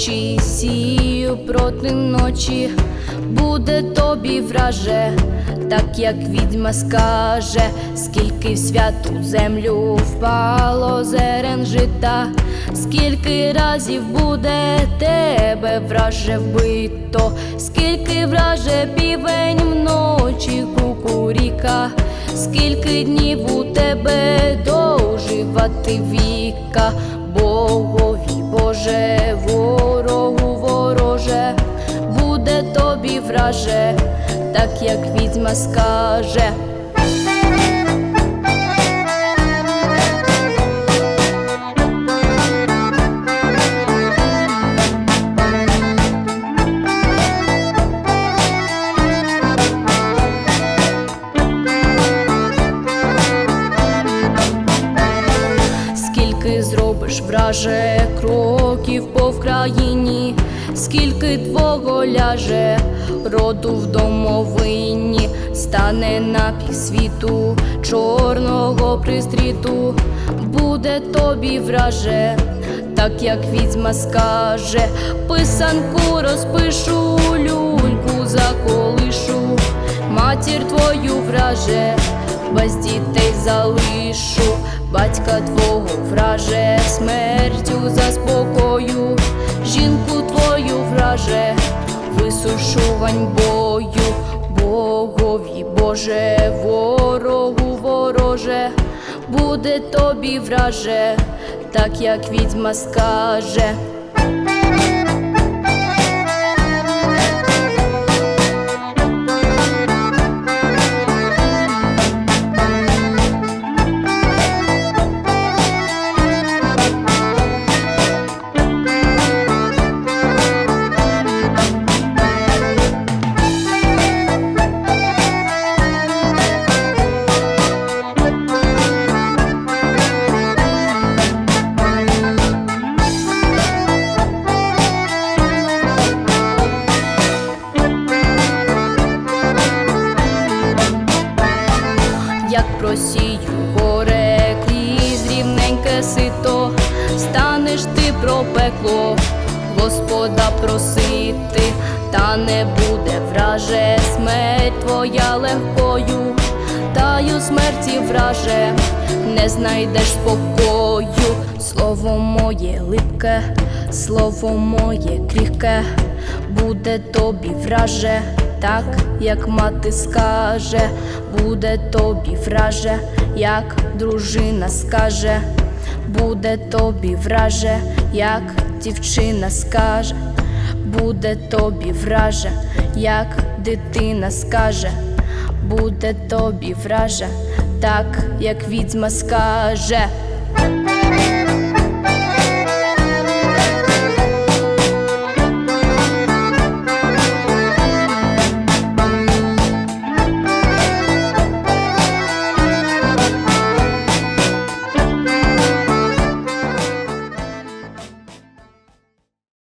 вночі сію проти ночі, буде тобі враже, так як відьма скаже, скільки в святу землю впало зерен жита, скільки разів буде тебе враже вбито, скільки враже півень вночі кукуріка, скільки днів у тебе доживати віка, Богові Боже, тобі так як відьма скаже. Скільки зробиш враже кроків по Вкраїні, скільки твого ляже. Роду в домовині, стане на півсвіту чорного пристріту, буде тобі враже, так як відьма скаже, писанку розпишу, люльку заколишу, матір твою враже, без дітей залишу, батька твого враже, смертю заспокою, жінку враже, висушувань бою, Богові Боже, ворогу вороже, буде тобі враже, так як відьма скаже. Та не буде враже. Смерть твоя легкою, таю смерті враже, не знайдеш спокою, слово моє липке, слово моє крихке, буде тобі враже так, як мати скаже, буде тобі враже, як дружина скаже, буде тобі враже, як дівчина скаже, буде тобі враже, як дитина скаже, буде тобі враже, так, як відьма скаже.